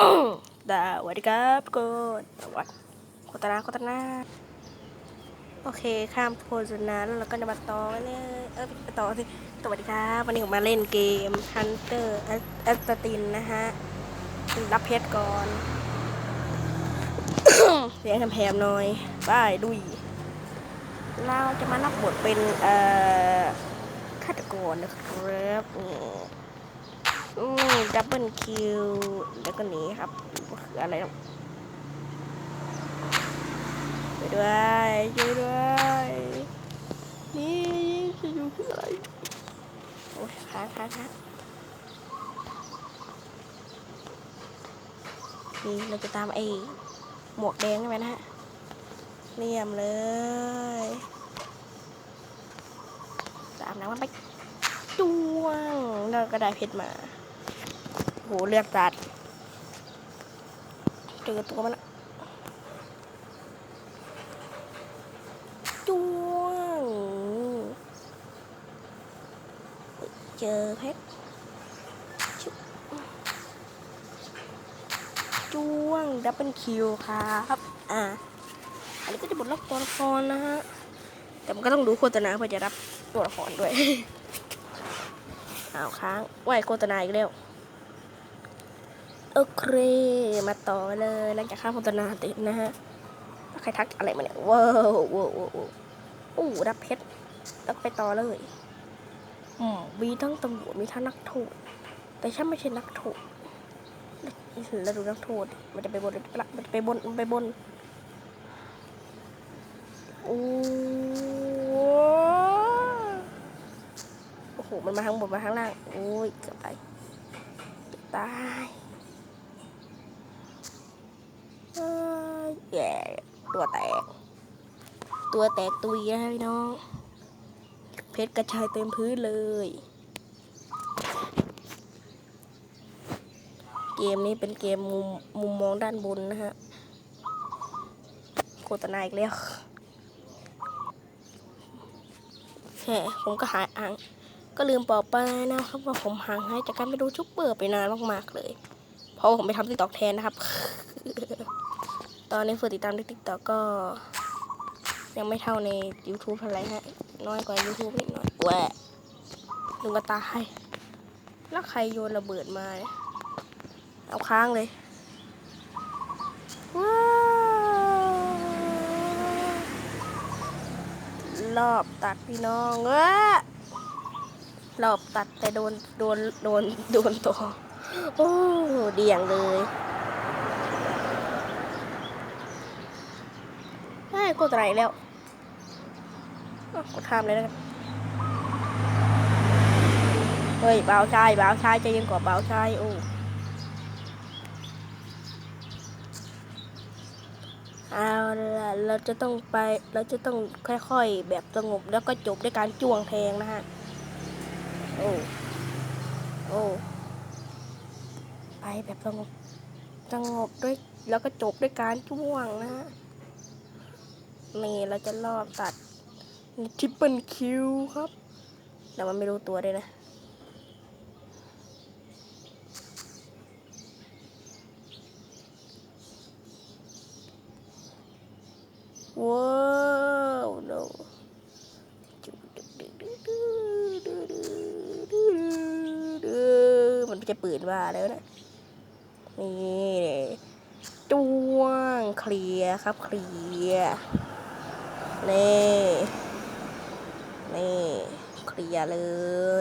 สวัสดีครับกนสวัสดีโคตรนาโคตรนาโอเค ข้ามโฆษณาแล้วเราก็จะมาต่อเลยเออไปต่อสิสวัสดีครับ วันนี้ผมมาเล่นเกม Hunter a s t a t i n นะฮะ รับเพชรก่อน เสียงแหบๆหน่อยไป้ายดุยเราจะมารับบทเป็น เอ่อฆาตกรนะครับ อืมดับเบิลคิวแล้วก็หนีครับคืออะไรนะช่วยด้วยช่วยด้วยนี่จะอยู่ที่ไหนโอ้ยค้างค้างค้างนี่เราจะตามไอ้หมวกแดงใช่ไหมนะฮะเรียมเลยตามน้ำมันไปจ้วงแล้วก็ได้เพชรมา หเลือดจัดเจอตัวมันละจ้วงเจอเพชรจ้วงดับเบิลคิวครับ อ่า อันนี้ก็จะบทล็อกตัวละครนะฮะ แต่มันก็ต้องดูโฆษณาเพื่อจะรับตัวละครด้วย อ้าวค้างไหวโฆษณาอีกแล้ว โอเค มาต่อเลยหลังจากข้ามโฆษณาติดนะฮะแล้วใครทักอะไรมาเนี่ยว้าวว้าวว้าวว้าวโอ้รับเพชรแล้วก็ไปต่อเลยอืมมีทั้งตำรวจมีทั้งนักโทษ แต่ฉันไม่ใช่นักโทษแล้วดูนักโทษ มันจะไปบนมันจะไปบนมันไปบนโอ้โอ้โหมันมาทั้งบนมาทั้งล่าง โอ้ยเกือบไปเกือบตายเอ้ยแย่ ตัวแตก ตัวแตกตุยนะพี่น้อง เพชรกระจายเต็มพื้นเลย เกมนี้เป็นเกมมุมมุมมองด้านบนนะฮะโฆษณาอีกแล้วแหมผมก็หายอ่างก็ลืมบอกไปนะครับว่าผมห่างหายจากการไปดูชุบเบอร์ไปนานมากๆเลย เพราะผมไปทำติ๊กตอกแทนนะครับ ตอนนี้ฝนติดตามติ๊กตอกก็ ยังไม่เท่าใน YouTube เท่าไหร่ฮะ น้อยกว่า YouTube นิดหน่อยแหวะลืมกระตายแล้วใครโยนระเบิดมา เอาค้างเลยว้ารอบตัดพี่น้องเออรอบตัดแต่โดน โดน โดน โดนตัว โอ้เดี่ยงเลย ได้กดไรแล้วอ้าวกดข้ามเลยแล้วกันเฮ้ยบ่าวชายบ่าวชายใจเย็นกว่าบ่าวชายโอ้เอาล่ะเราจะต้องไปเราจะต้องค่อยๆ แบบสงบแล้วก็จบด้วยการจ้วงแทงนะฮะ โอ้ โอ้ ไปแบบสงบสงบด้วยแล้วก็จบด้วยการจ้วงนะฮะ นี่เราจะรอบตัดทริปเปิลคิวครับ แต่มันไม่รู้ตัวด้วยนะ ว้าว no มันจะปืนว่าแล้วนะ นี่จ้วงเคลียร์ครับเคลียร์ นี่นี่เคลียร์เล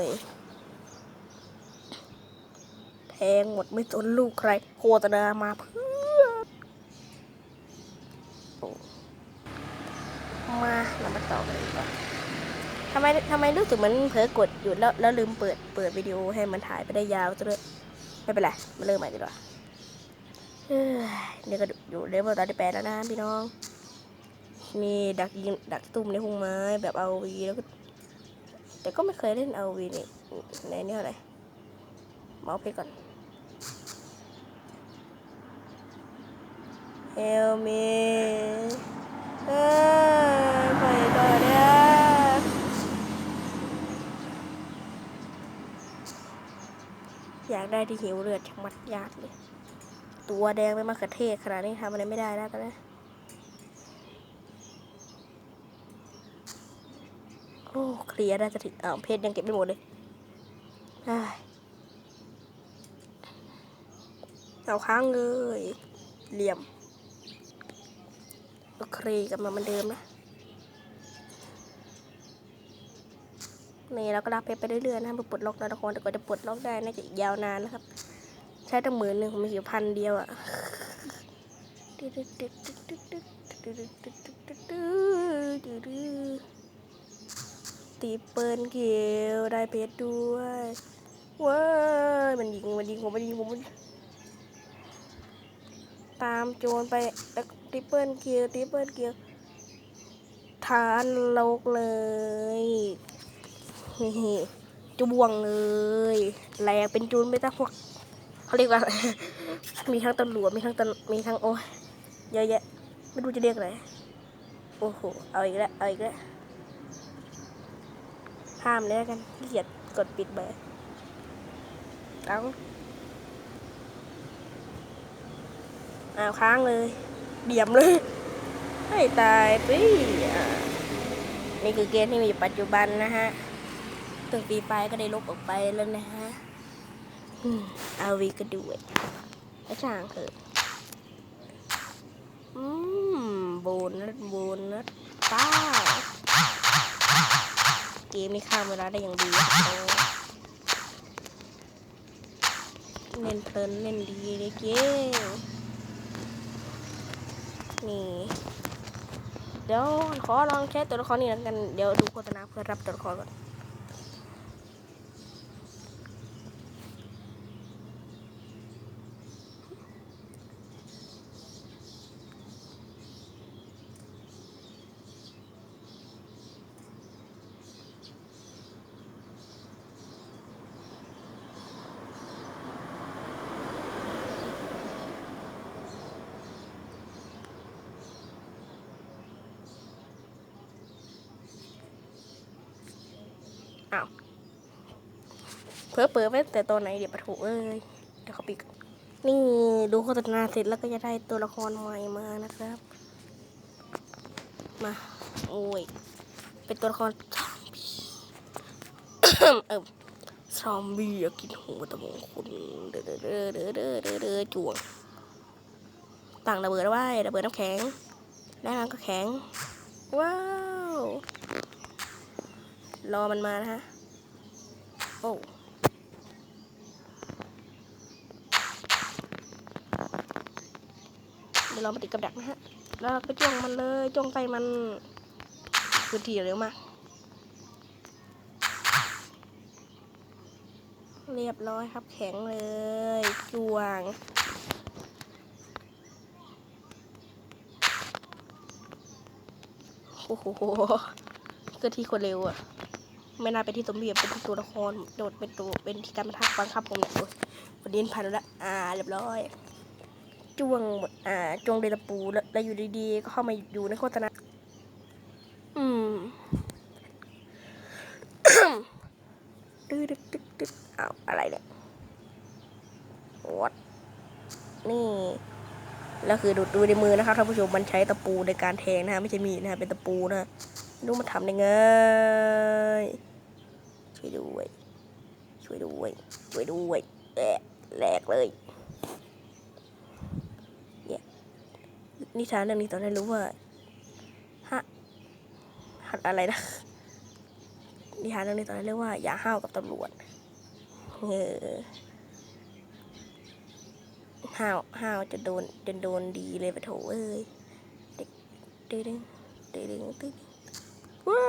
ย แทงหมดไม่สนลูกใครโฆษณามาเพื่อมาเรามาต่อกันเลยดีกว่าทำไมทำไมรู้สึกเหมือนเผลอกดอยู่แล้วแล้วลืมเปิดเปิดวิดีโอให้มันถ่ายไปได้ยาวซะด้วยไม่เป็นไรมาเริ่มใหม่ดีกว่าเอ้ยเดี๋ยวก็อยู่เลเวลตอนที่แปดแล้วนะพี่น้อง มีดักยิงดักตุ้มในพุ่งไม้แบบเอาวีแล้วก็ แต่ก็ไม่เคยเล่นเอาวีนี่ในนี่อะไรเมาส์เพชรก่อนเฮลมีเอ้ยไปก่อนนะอยากได้ที่หิวเลือดชักมัดยากเลย ตัวแดงไปมะเขือเทศขนาดนี้ทำอะไรไม่ได้แล้วตอนนี้ อ้เคลียร์ได้จะถึงอ้าวเพชรยังเก็บไม่หมดเลยเอาค้างเลยเหลี่ยมโอเคกลับมาเหมือนเดิมนะนี่เราก็รับเพชรไปเรื่อยๆนะเพื่อปลดล็อกตัวละครแต่กว่าจะปลดล็อกได้น่าจะยาวนานนะครับ ใช้ตั้งหมื่นหนึ่งผมมีอยู่พันเดียวอะ ตีเปิลเกลได้เพชรด้วยว้ามันยิงมันยิงผมมันยิงผมมันตามโจรไปแล้วตีเปิลเกลตีเปิลเกลทานโลกเลยนี่จะบวงเลยแหลกเป็นจูนไม่ต้องพวกเขาเรียกว่า มีทั้งตำรวจมีทั้งตมีทั้งโอ้ยเยอะแยะ ไม่รู้จะเรียกอะไร โอ้โห เอาอีกแล้ว เอาอีกแล้ว ห้ามเลยแล้วกันขี้เกียจกดปิดไปเอาเอาค้างเลยเดี่ยมเลยให้ตายไปอะนี่คือเกมที่มีอยู่ปัจจุบันนะฮะตึงปีไปก็ได้ลบออกไปแล้วนะฮะอืมเอาวีก็ด้วยแล้ช่างเถอะอืมโบนัสโบนัสป้า เกมนี่ข้ามเวลาได้อย่างดีเล่นเพลินเล่นดีเลยเกมนี่เดี๋ยวขอลองใช้ตัวละครนี้แล้วกันเดี๋ยวดูโฆษณาเพื่อรับตัวละครก่อน เพิ่เปิดไว้แต่ตัวไหนเดี๋ยวปะถูเอ้ยเดี๋ยวเขาปิดนี่ดูโฆษณาเสร็จแล้วก็จะได้ตัวละครใหม่มานะครับ มา โอ้ย เป็นตัวละครซอมบี้เออซอมบี้อยากกินหัวตะมงคุณเด้อเด้อเด้อเด้อเด้อเด้อเด้อจวงต่างระเบิดไว้ระเบิดน้ำแข็งแล้วมันก็แข็ง ว้าว รอมันมานะฮะ โอ้ ดี๋ยวเรามาติดกับดักนะฮะ แล้วเราก็จ้องมันเลยจ้องใส่มันคือทีเร็วมาก เรียบร้อยครับแข็งเลยจวงโอ้โหเกิดที่คนเร็วอะไม่น่าเป็นที่สมเบียบเป็นที่ตัวละครโดดเป็นตัวเป็นที่การบันทักบังคับผมเนี่ยโอ้ผ่านแล้วอ่าเรียบร้อยจ้วงหม อ่าจงเดลปูแล้วอยู่ดีๆ ก็เข้ามาอยู่ในโฆษณาอืมตึ๊ดตึ๊ดตึ๊ดอ้าวอะไรเนี่ยวัดนี่แล้วคือดูดูในมือนะครับท่านผู้ชมมันใช้ตะปูในการแทงนะฮะไม่ใช่มีดนะฮะเป็นตะปูนะดูมันทำได้ไงช่วยด้วย ช่วยด้วย ช่วยด้วยแหลกแหลกเลย นิทานเรื่องนี้ตอนนั้รู้ว่าฮะหัดอะไรนะนิทานเรื่องนี้ตอนนั้เรียกว่า อย่าห้าวกับตำรวจเออห้าวห้าวจะโดนจะโดนดีเลยปะโถเอ้ยเด็กเด้งเด้งเด้งเด้งว้า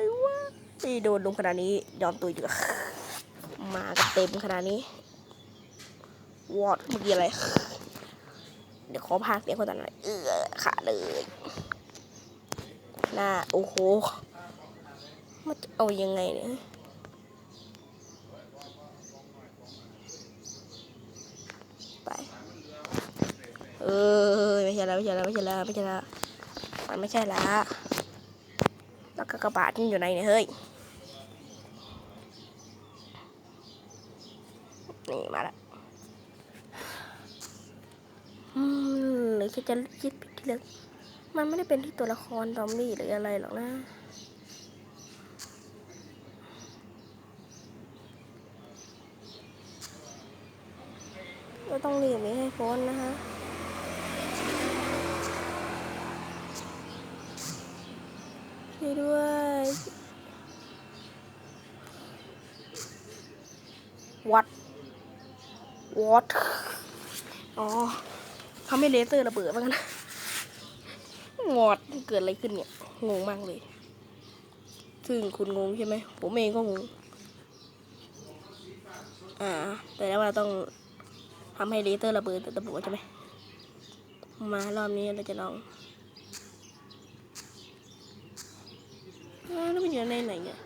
ยว้ายโดนลุมขนาดนี้ ยอมตุยดีกว่มากเต็มขนาดนี้วอดเมื่อกี้อะไร เดี๋ยวขอพากเสียงคนต่างหน่อยเออขาเลยหน้าโอ้โหมันจะเอายังไงเนี่ยไปเออไม่ใช่แล้วไม่ใช่แล้วไม่ใช่แล้วไม่ใช่แล้วมันไม่ใช่ละแล้วก็กระบาดนี่อยู่ไหนเนี่ยเฮ้ยนี่มาละ ก็จะคิดผิดทีละมันไม่ได้เป็นที่ตัวละครซอมบี้หรืออะไรหรอกนะก็ต้องหลีกนี้ให้พ้นนะคะช่วยด้วยวัดวัดอ๋อ อทำให้เลเซอร์ระเบิดมากันะงอดเกิดอะไรขึ้นเนี่ย งงมากเลย ซึ่งคุณงงใช่ไหม ผมเองก็งง อ่า แต่แล้วเราต้องทำให้เลเซอร์ระเบิดระเบิดใช่ไหม มารอบนี้เราจะลองอ้าแล้วมันอยู่ในไหนเนี่ย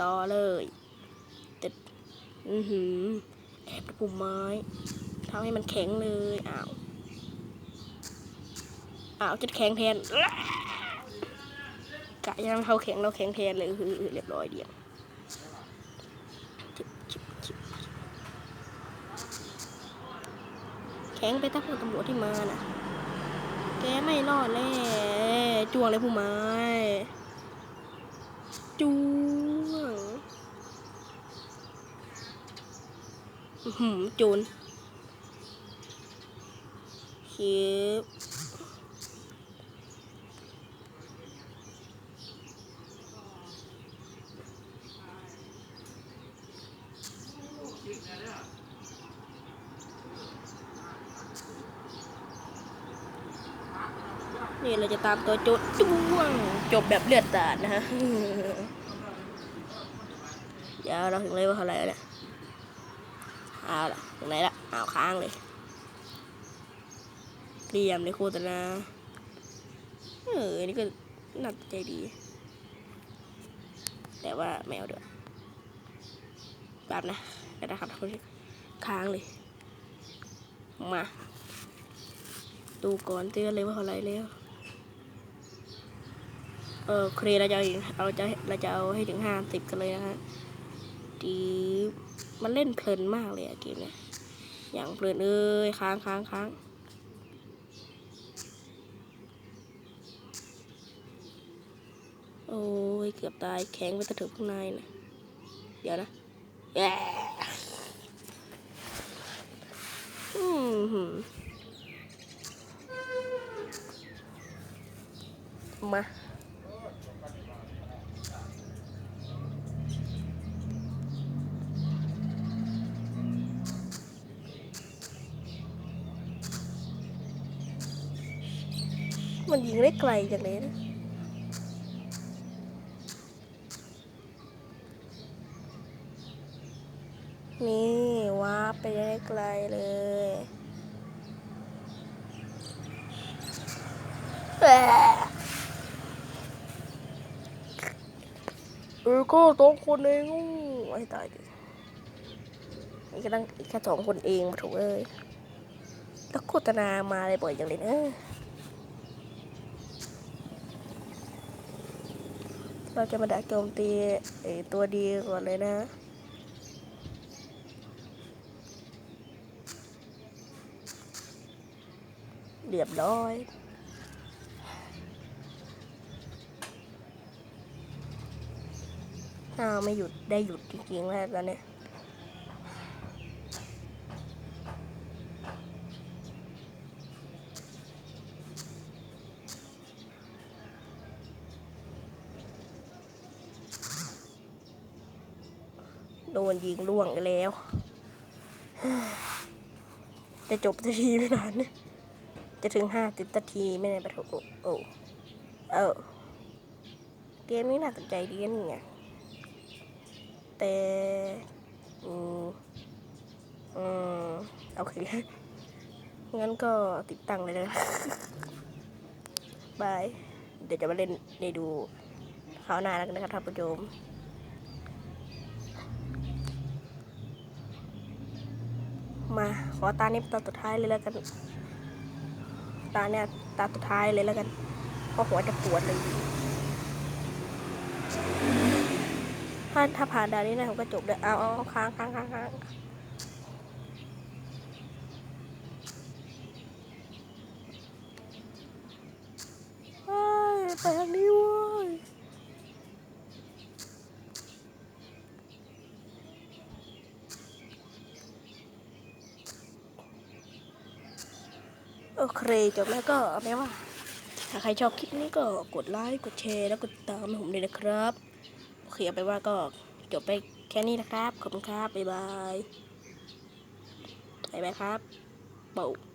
ต่อเลยติดอือหือแอบปุ่มไม้ทำให้มันแข็งเลยอ้าวอ้าวจะแข็งแทนกะยังเขาแข็งเราแข็งแทนเลยคือเรียบร้อยเดียวแข็งไปตั้งคนตำรวจที่มาน่ะ แกไม่รอดแน่จวงเลยผู้ไม้ จูงอื้อ หืมจูนคิบนี่เราจะตามตัวโจดจ้วงจบแบบเลือดสาดนะฮะเดี๋ยวเราถึงเลยว่าเท่าไหร่แล้ว เอาละถึงไหนละเอาค้างเลยเตรียมในโฆษณาเออนี่ก็น่าใจดี แต่ว่าแมวเดือดแบบนะเดี๋ยวนะครับคนค้างเลย มา ดูก่อนเตือนเลยว่าเท่าไรแล้วเออเครเราจะเอาเราจะเราจะเอาให้ถึงห้าสิบกันเลยนะฮะดี มันเล่นเพลินมากเลยอะเกมเนี้ยอย่างเพลินเอ้ยค้างค้างค้างโอ้ยเกือบตายแข็งไปตะถึงข้างในนะเดี๋ยวนะแย่อืมมา มันยิงได้ไกลจังเลยนะนี่ว้าร์ปไปได้ไกลเลยแหม่เออก็สองคนเองอู้ไอ้ตายดินี่ก็ตั้งอีกแค่สองคนเองมาถูกเอ้ยแล้วโฆษณามาเลยบ่อยจังเลยนะ เราจะมาดักโจมตีไอตัวดีก่อนเลยนะเรียบร้อย อ้าว ไม่หยุดได้หยุดจริงๆแล้วตอนเนี้ ยิงล่วงไปแล้ว จะจบนาทีไม่นานนจะถึงห้าสิบนาทีไม่ในประตูโอ้เออเกมนี้น่าสนใจดีนะเนี่ยแต่อืมอืมโอเคงั้นก็ติดตั้งเลยนะบาย เดี๋ยวจะมาเล่นในดูคราวหน้าแล้วกันนะครับท่านผู้ชม มาขอตานี้ตาสุดท้ายเลยแล้วกัน ตาเนี่ยตาสุดท้ายเลยแล้วกันเพราะหัวจะปวดเลยถ้าถ้าผ่านด่านนี้นะผมก็จบเลยเอเอาเอาค้างค้างค้างค้างเฮ้ยไปทางนี้เว้ย โอเคจบแล้วก็เอาไปว่า ถ้าใครชอบคลิปนี้ก็กดไลค์กดแชร์แล้วกดติดตามผมด้วยนะครับโอเคเอาไปว่าก็จบไปแค่นี้นะครับ ขอบคุณครับ บ๊ายบาย บ๊ายบายครับเบา